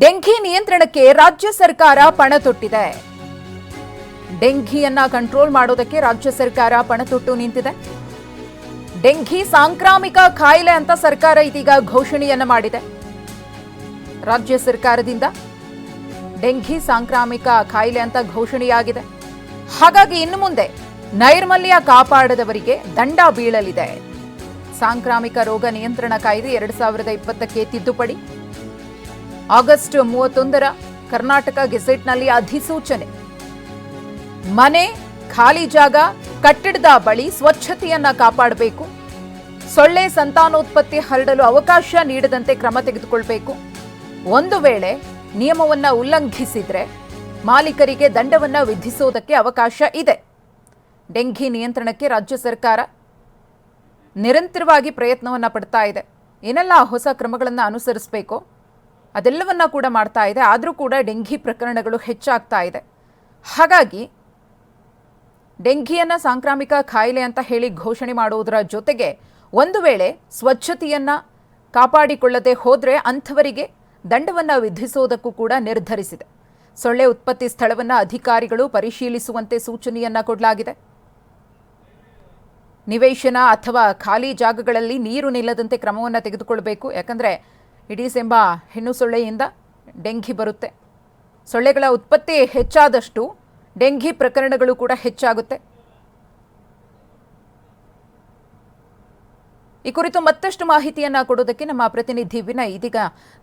Dengue ನಿಯಂತ್ರಣಕ್ಕೆ ರಾಜ್ಯ ಸರ್ಕಾರ ಪಣ ತೊಟ್ಟಿದೆ ಡೆಂಘಿಯನ್ನ ಕಂಟ್ರೋಲ್ ಮಾಡೋದಕ್ಕೆ ರಾಜ್ಯ ಸರ್ಕಾರ ಪಣ ತೊಟ್ಟು ನಿಂತಿದೆ. ಡೆಂಘಿ ಸಾಂಕ್ರಾಮಿಕ ಕಾಯಿಲೆ ಅಂತ ಸರ್ಕಾರ ಇದೀಗ ಘೋಷಣೆಯನ್ನ ಮಾಡಿದೆ. ರಾಜ್ಯ ಸರ್ಕಾರದಿಂದ ಡೆಂಘಿ ಸಾಂಕ್ರಾಮಿಕ ಕಾಯಿಲೆ ಅಂತ ಘೋಷಣೆಯಾಗಿದೆ. ಹಾಗಾಗಿ ಇನ್ನು ಮುಂದೆ ನೈರ್ಮಲ್ಯ ಕಾಪಾಡದವರಿಗೆ ದಂಡ ಬೀಳಲಿದೆ. ಸಾಂಕ್ರಾಮಿಕ ರೋಗ ನಿಯಂತ್ರಣ ಕಾಯ್ದೆ ಎರಡು ಸಾವಿರದ ಇಪ್ಪತ್ತಕ್ಕೆ ತಿದ್ದುಪಡಿ. ಆಗಸ್ಟ್ ಮೂವತ್ತೊಂದರ ಕರ್ನಾಟಕ ಗೆಜೆಟ್ನಲ್ಲಿ ಅಧಿಸೂಚನೆ. ಮನೆ, ಖಾಲಿ ಜಾಗ, ಕಟ್ಟಡದ ಬಳಿ ಸ್ವಚ್ಛತೆಯನ್ನ ಕಾಪಾಡಬೇಕು. ಸೊಳ್ಳೆ ಸಂತಾನೋತ್ಪತ್ತಿ ಹರಡಲು ಅವಕಾಶ ನೀಡದಂತೆ ಕ್ರಮ ತೆಗೆದುಕೊಳ್ಬೇಕು. ಒಂದು ವೇಳೆ ನಿಯಮವನ್ನು ಉಲ್ಲಂಘಿಸಿದ್ರೆ ಮಾಲೀಕರಿಗೆ ದಂಡವನ್ನು ವಿಧಿಸೋದಕ್ಕೆ ಅವಕಾಶ ಇದೆ. ಡೆಂಘಿ ನಿಯಂತ್ರಣಕ್ಕೆ ರಾಜ್ಯ ಸರ್ಕಾರ ನಿರಂತರವಾಗಿ ಪ್ರಯತ್ನವನ್ನು ಪಡ್ತಾ ಇದೆ. ಏನೆಲ್ಲ ಹೊಸ ಕ್ರಮಗಳನ್ನು ಅನುಸರಿಸಬೇಕು? ಅದೆಲ್ಲವನ್ನ ಕೂಡ ಮಾಡ್ತಾ ಇದೆ. ಆದರೂ ಕೂಡ ಡೆಂಘಿ ಪ್ರಕರಣಗಳು ಹೆಚ್ಚಾಗ್ತಾ ಇದೆ. ಹಾಗಾಗಿ ಡೆಂಘಿಯನ್ನು ಸಾಂಕ್ರಾಮಿಕ ಕಾಯಿಲೆ ಅಂತ ಹೇಳಿ ಘೋಷಣೆ ಮಾಡುವುದರ ಜೊತೆಗೆ ಒಂದು ವೇಳೆ ಸ್ವಚ್ಛತೆಯನ್ನು ಕಾಪಾಡಿಕೊಳ್ಳದೆ ಹೋದ್ರೆ ಅಂಥವರಿಗೆ ದಂಡವನ್ನು ವಿಧಿಸೋದಕ್ಕೂ ಕೂಡ ನಿರ್ಧರಿಸಿದೆ. ಸೊಳ್ಳೆ ಉತ್ಪತ್ತಿ ಸ್ಥಳವನ್ನು ಅಧಿಕಾರಿಗಳು ಪರಿಶೀಲಿಸುವಂತೆ ಸೂಚನೆಯನ್ನ ಕೊಡಲಾಗಿದೆ. ನಿವೇಶನ ಅಥವಾ ಖಾಲಿ ಜಾಗಗಳಲ್ಲಿ ನೀರು ನಿಲ್ಲದಂತೆ ಕ್ರಮವನ್ನು ತೆಗೆದುಕೊಳ್ಬೇಕು. ಯಾಕಂದರೆ ಇಡೀಸ್ ಎಂಬ ಹೆಣ್ಣು ಸೊಳ್ಳೆಯಿಂದ ಡೆಂಘಿ ಬರುತ್ತೆ. ಸೊಳ್ಳೆಗಳ ಉತ್ಪತ್ತಿ ಹೆಚ್ಚಾದಷ್ಟು ಡೆಂಘಿ ಪ್ರಕರಣಗಳು ಕೂಡ ಹೆಚ್ಚಾಗುತ್ತೆ. ಈ ಕುರಿತು ಮತ್ತಷ್ಟು ಮಾಹಿತಿಯನ್ನ ಕೊಡೋದಕ್ಕೆ ನಮ್ಮ ಪ್ರತಿನಿಧಿ ವಿನಯ್ ಇದೀಗ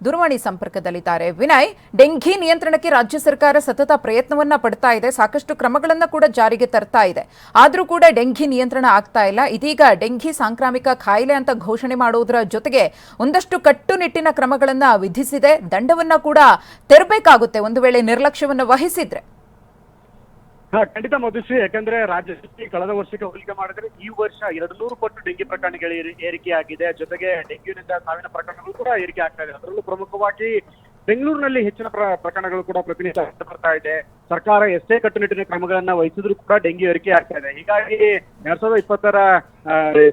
ದೂರವಾಣಿ ಸಂಪರ್ಕದಲ್ಲಿದ್ದಾರೆ. ವಿನಯ್, ಡೆಂಘಿ ನಿಯಂತ್ರಣಕ್ಕೆ ರಾಜ್ಯ ಸರ್ಕಾರ ಸತತ ಪ್ರಯತ್ನವನ್ನ ಪಡ್ತಾ ಇದೆ. ಸಾಕಷ್ಟು ಕ್ರಮಗಳನ್ನ ಕೂಡ ಜಾರಿಗೆ ತರ್ತಾ ಇದೆ. ಆದರೂ ಕೂಡ ಡೆಂಘಿ ನಿಯಂತ್ರಣ ಆಗ್ತಾ ಇಲ್ಲ. ಇದೀಗ ಡೆಂಘಿ ಸಾಂಕ್ರಾಮಿಕ ಕಾಯಿಲೆ ಅಂತ ಘೋಷಣೆ ಮಾಡುವುದರ ಜೊತೆಗೆ ಒಂದಷ್ಟು ಕಟ್ಟುನಿಟ್ಟಿನ ಕ್ರಮಗಳನ್ನ ವಿಧಿಸಿದೆ. ದಂಡವನ್ನ ಕೂಡ ತೆರಬೇಕಾಗುತ್ತೆ. ಒಂದು ವೇಳೆ ನಿರ್ಲಕ್ಷ್ಯವನ್ನು ವಹಿಸಿದ್ರೆ. ಹಾ, ಖಂಡಿತ ಮಧುಶ್ರೀ ಯಾಕಂದ್ರೆ ರಾಜ್ಯದಲ್ಲಿ ಕಳೆದ ವರ್ಷಕ್ಕೆ ಹೋಲಿಕೆ ಮಾಡಿದ್ರೆ ಈ ವರ್ಷ ಎರಡು ನೂರು ಪಟ್ಟು ಡೆಂಗಿ ಪ್ರಕರಣಗಳು ಏರಿ- ಏರಿಕೆಯಾಗಿದೆ. ಜೊತೆಗೆ ಡೆಂಗ್ಯೂನಿಂದ ಸಾವಿನ ಪ್ರಕರಣಗಳು ಕೂಡ ಏರಿಕೆ ಆಗ್ತಾ ಇದೆ. ಅದರಲ್ಲೂ ಪ್ರಮುಖವಾಗಿ ಬೆಂಗಳೂರಿನಲ್ಲಿ ಹೆಚ್ಚಿನ ಪ್ರ- ಪ್ರಕರಣಗಳು ಕೂಡ ಪ್ರತಿನಿತ್ಯ ಬರ್ತಾ ಇದೆ. ಸರ್ಕಾರ ಎಷ್ಟೇ ಕಟ್ಟುನಿಟ್ಟಿನ ಕ್ರಮಗಳನ್ನ ವಹಿಸಿದ್ರು ಕೂಡ ಡೆಂಗಿ ಏರಿಕೆ ಆಗ್ತಾ ಇದೆ. ಹೀಗಾಗಿ ಎರಡ್ ಸಾವಿರದ ಇಪ್ಪತ್ತರ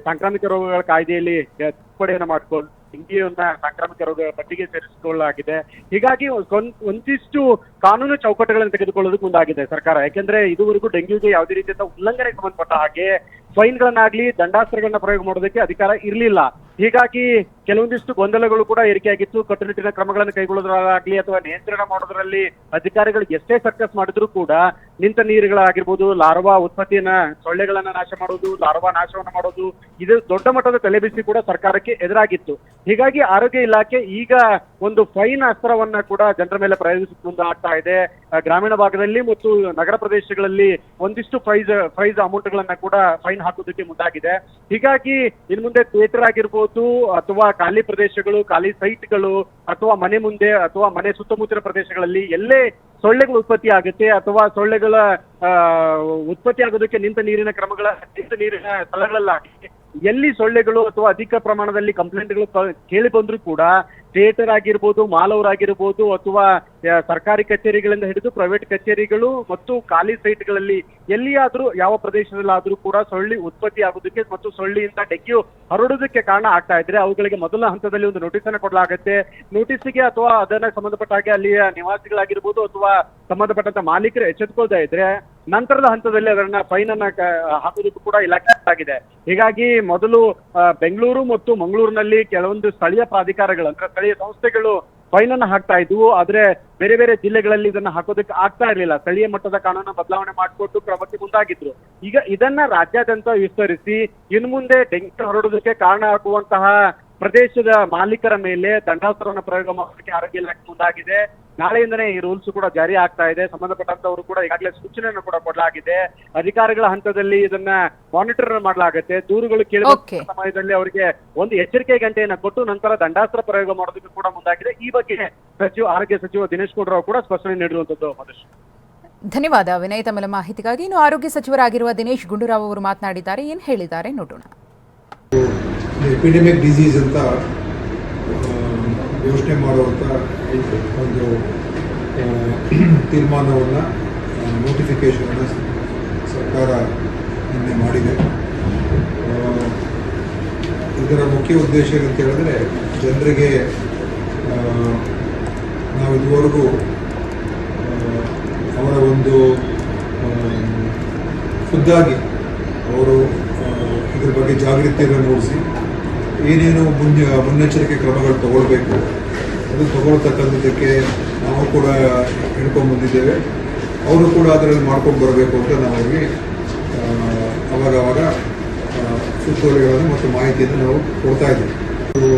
ಸಾಂಕ್ರಾಮಿಕ ರೋಗಗಳ ಕಾಯ್ದೆಯಲ್ಲಿ ತಿದ್ದುಪಡಿಯನ್ನ ಮಾಡಿಕೊಂಡು ಡೆಂಗಿಯನ್ನ ಸಾಂಕ್ರಾಮಿಕ ರೋಗ ಪಟ್ಟಿಗೆ ಸೇರಿಸಿಕೊಳ್ಳಲಾಗಿದೆ. ಹೀಗಾಗಿ ಒಂದ್- ಒಂದಿಷ್ಟು ಕಾನೂನು ಚೌಕಟ್ಟುಗಳನ್ನು ತೆಗೆದುಕೊಳ್ಳೋದಕ್ಕೆ ಮುಂದಾಗಿದೆ ಸರ್ಕಾರ. ಯಾಕೆಂದ್ರೆ ಇದುವರೆಗೂ ಡೆಂಗ್ಯೂಗೆ ಯಾವುದೇ ರೀತಿಯಿಂದ ಉಲ್ಲಂಘನೆ ಸಂಬಂಧಪಟ್ಟ ಹಾಗೆ ಫೈನ್ಗಳನ್ನಾಗ್ಲಿ, ದಂಡಾಸ್ತ್ರಗಳನ್ನ ಪ್ರಯೋಗ ಮಾಡೋದಕ್ಕೆ ಅಧಿಕಾರ ಇರಲಿಲ್ಲ. ಹೀಗಾಗಿ ಕೆಲವೊಂದಿಷ್ಟು ಗೊಂದಲಗಳು ಕೂಡ ಏರಿಕೆಯಾಗಿತ್ತು. ಕಟ್ಟುನಿಟ್ಟಿನ ಕ್ರಮಗಳನ್ನು ಕೈಗೊಳ್ಳೋದ್ರಾಗ್ಲಿ ಅಥವಾ ನಿಯಂತ್ರಣ ಮಾಡೋದ್ರಲ್ಲಿ ಅಧಿಕಾರಿಗಳು ಎಷ್ಟೇ ಸರ್ಕಸ್ ಮಾಡಿದ್ರು ಕೂಡ ನಿಂತ ನೀರುಗಳಾಗಿರ್ಬೋದು, ಲಾರ್ವಾ ಉತ್ಪತ್ತಿಯನ್ನ, ಸೊಳ್ಳೆಗಳನ್ನ ನಾಶ ಮಾಡೋದು, ಲಾರ್ವಾ ನಾಶವನ್ನು ಮಾಡೋದು, ಇದು ದೊಡ್ಡ ಮಟ್ಟದ ತಲೆಬಿಸಿ ಕೂಡ ಸರ್ಕಾರಕ್ಕೆ ಎದುರಾಗಿತ್ತು. ಹೀಗಾಗಿ ಆರೋಗ್ಯ ಇಲಾಖೆ ಈಗ ಒಂದು ಫೈನ್ ಅಸ್ತ್ರವನ್ನ ಕೂಡ ಜನರ ಮೇಲೆ ಪ್ರಯೋಗಿಸಿಕೊಂಡು ಆಗ್ತಾ ಇದೆ. ಗ್ರಾಮೀಣ ಭಾಗದಲ್ಲಿ ಮತ್ತು ನಗರ ಪ್ರದೇಶಗಳಲ್ಲಿ ಒಂದಿಷ್ಟು ಪ್ರೈಸ್ ಪ್ರೈಸ್ ಅಮೌಂಟ್ಗಳನ್ನ ಕೂಡ ಫೈನ್ ಹಾಕೋದಕ್ಕೆ ಮುಂದಾಗಿದೆ. ಹೀಗಾಗಿ ಇನ್ ಮುಂದೆ ಥಿಯೇಟರ್ ಆಗಿರ್ಬೋದು ಅಥವಾ ಖಾಲಿ ಪ್ರದೇಶಗಳು, ಖಾಲಿ ಸೈಟ್ಗಳು, ಅಥವಾ ಮನೆ ಮುಂದೆ, ಅಥವಾ ಮನೆ ಸುತ್ತಮುತ್ತಲ ಪ್ರದೇಶಗಳಲ್ಲಿ ಎಲ್ಲೇ ಸೊಳ್ಳೆಗಳು ಉತ್ಪತ್ತಿ ಆಗುತ್ತೆ, ಅಥವಾ ಸೊಳ್ಳೆಗಳ ಉತ್ಪತ್ತಿ ಆಗೋದಕ್ಕೆ ನಿಂತ ನೀರಿನ ಕ್ರಮಗಳ, ನಿಂತ ನೀರಿನ ಸ್ಥಳಗಳಲ್ಲಾಗಿ ಎಲ್ಲಿ ಸೊಳ್ಳೆಗಳು ಅಥವಾ ಅಧಿಕ ಪ್ರಮಾಣದಲ್ಲಿ ಕಂಪ್ಲೇಂಟ್ಗಳು ಕೇಳಿ ಬಂದ್ರು ಕೂಡ ಥಿಯೇಟರ್ ಆಗಿರ್ಬೋದು ಮಾಲ್ ಆಗಿರ್ಬೋದು ಅಥವಾ ಸರ್ಕಾರಿ ಕಚೇರಿಗಳಿಂದ ಹಿಡಿದು ಪ್ರೈವೇಟ್ ಕಚೇರಿಗಳು ಮತ್ತು ಖಾಲಿ ಸೈಟ್ಗಳಲ್ಲಿ ಎಲ್ಲಿಯಾದ್ರೂ, ಯಾವ ಪ್ರದೇಶದಲ್ಲಾದ್ರೂ ಕೂಡ ಸೊಳ್ಳೆ ಉತ್ಪತ್ತಿ ಆಗೋದಕ್ಕೆ ಮತ್ತು ಸೊಳ್ಳೆಯಿಂದ ಡೆಂಗ್ಯೂ ಹರಡೋದಕ್ಕೆ ಕಾರಣ ಆಗ್ತಾ ಇದ್ರೆ ಅವುಗಳಿಗೆ ಮೊದಲ ಹಂತದಲ್ಲಿ ಒಂದು ನೋಟಿಸ್ ಅನ್ನು ಕೊಡಲಾಗುತ್ತೆ. ನೋಟಿಸ್ಗೆ ಅಥವಾ ಅದನ್ನ ಸಂಬಂಧಪಟ್ಟ ಹಾಗೆ ಅಲ್ಲಿಯ ನಿವಾಸಿಗಳಾಗಿರ್ಬೋದು ಅಥವಾ ಸಂಬಂಧಪಟ್ಟಂತ ಮಾಲೀಕರು ಎಚ್ಚೆತ್ಕೊಳ್ತಾ ಇದ್ರೆ ನಂತರದ ಹಂತದಲ್ಲಿ ಅದನ್ನ ಫೈನ್ ಅನ್ನ ಹಾಕುವುದಕ್ಕೂ ಕೂಡ ಇಲಾಖೆ ಆಗಿದೆ. ಹೀಗಾಗಿ ಮೊದಲು ಬೆಂಗಳೂರು ಮತ್ತು ಮಂಗಳೂರಿನಲ್ಲಿ ಕೆಲವೊಂದು ಸ್ಥಳೀಯ ಪ್ರಾಧಿಕಾರಗಳು, ಅಂದ್ರೆ ಸ್ಥಳೀಯ ಸಂಸ್ಥೆಗಳು ಫೈನ್ ಅನ್ನ ಹಾಕ್ತಾ ಇದ್ವು. ಆದ್ರೆ ಬೇರೆ ಬೇರೆ ಜಿಲ್ಲೆಗಳಲ್ಲಿ ಇದನ್ನ ಹಾಕೋದಕ್ಕೆ ಆಗ್ತಾ ಇರಲಿಲ್ಲ. ಸ್ಥಳೀಯ ಮಟ್ಟದ ಕಾನೂನು ಬದಲಾವಣೆ ಮಾಡಿಕೊಟ್ಟು ಕ್ರಮಕ್ಕೆ ಮುಂದಾಗಿದ್ರು. ಈಗ ಇದನ್ನ ರಾಜ್ಯಾದ್ಯಂತ ವಿಸ್ತರಿಸಿ, ಇನ್ನು ಮುಂದೆ ಡೆಂಗಿ ಹರಡೋದಕ್ಕೆ ಕಾರಣ ಆಗುವಂತಹ ಪ್ರದೇಶದ ಮಾಲೀಕರ ಮೇಲೆ ದಂಡಾಸ್ತ್ರವನ್ನು ಪ್ರಯೋಗ ಮಾಡೋದಕ್ಕೆ ಆರೋಗ್ಯ ಇಲಾಖೆ ಮುಂದಾಗಿದೆ. ನಾಳೆಯಿಂದನೇ ಈ ರೂಲ್ಸ್ ಕೂಡ ಜಾರಿ ಆಗ್ತಾ ಇದೆ. ಸಂಬಂಧಪಟ್ಟಂತವರು ಕೂಡ ಈಗಾಗಲೇ ಸೂಚನೆಯನ್ನು ಕೂಡ ಕೊಡಲಾಗಿದೆ. ಅಧಿಕಾರಿಗಳ ಹಂತದಲ್ಲಿ ಇದನ್ನ ಮಾನಿಟರ್ ಮಾಡಲಾಗುತ್ತೆ. ದೂರುಗಳು ಕೇಳಿ Okay. ಸಮಯದಲ್ಲಿ ಅವರಿಗೆ ಒಂದು ಎಚ್ಚರಿಕೆ ಗಂಟೆಯನ್ನ ಕೊಟ್ಟು ನಂತರ ದಂಡಾಸ್ತ್ರ ಪ್ರಯೋಗ ಮಾಡೋದಕ್ಕೆ ಕೂಡ ಮುಂದಾಗಿದೆ. ಈ ಬಗ್ಗೆ ಸಚಿವ ಆರೋಗ್ಯ ಸಚಿವ ದಿನೇಶ್ ಗುಂಡೂರಾವ್ ಕೂಡ ಸ್ಪಷ್ಟನೆ ನೀಡಿರುವಂತದ್ದು ಮಧುಶ್ ಧನ್ಯವಾದ. ವಿನಯ್ ತಮ್ಮ ಮಾಹಿತಿಗಾಗಿ ಇನ್ನು ಆರೋಗ್ಯ ಸಚಿವರಾಗಿರುವ ದಿನೇಶ್ ಗುಂಡೂರಾವ್ ಅವರು ಮಾತನಾಡಿದ್ದಾರೆ. ಏನು ಹೇಳಿದ್ದಾರೆ ನೋಡೋಣ. ಎಪಿಡೆಮಿಕ್ ಡಿಸೀಸ್ ಅಂತ ಯೋಚನೆ ಮಾಡುವಂಥ ಒಂದು ತೀರ್ಮಾನವನ್ನು ನೋಟಿಫಿಕೇಷನನ್ನು ಸರ್ಕಾರ ನಿನ್ನೆ ಮಾಡಿದೆ. ಇದರ ಮುಖ್ಯ ಉದ್ದೇಶ ಏನಂತ ಹೇಳಿದ್ರೆ ಜನರಿಗೆ ನಾವು ಇದುವರೆಗೂ ಅವರ ಒಂದು ಖುದ್ದಾಗಿ ಅವರು ಇದ್ರ ಬಗ್ಗೆ ಜಾಗೃತಿಯನ್ನು ಮೂಡಿಸಿ, ಏನೇನು ಮುನ್ನೆ ಮುನ್ನೆಚ್ಚರಿಕೆ ಕ್ರಮಗಳು ತಗೊಳ್ಬೇಕು. ಅದು ತಗೊಳ್ತಕ್ಕಂಥದ್ದಕ್ಕೆ ನಾವು ಕೂಡ ಹೇಳ್ಕೊಂಡು ಬಂದಿದ್ದೇವೆ. ಅವರು ಕೂಡ ಅದರಲ್ಲಿ ಮಾಡ್ಕೊಂಡು ಬರಬೇಕು ಅಂತ ನಾವು ಅವರಿಗೆ ಅವಾಗವಾಗ ಸುತ್ತೋಲೆಗಳನ್ನು ಮತ್ತು ಮಾಹಿತಿಯನ್ನು ನಾವು ಕೊಡ್ತಾ ಇದ್ದೀವಿ. ಇದು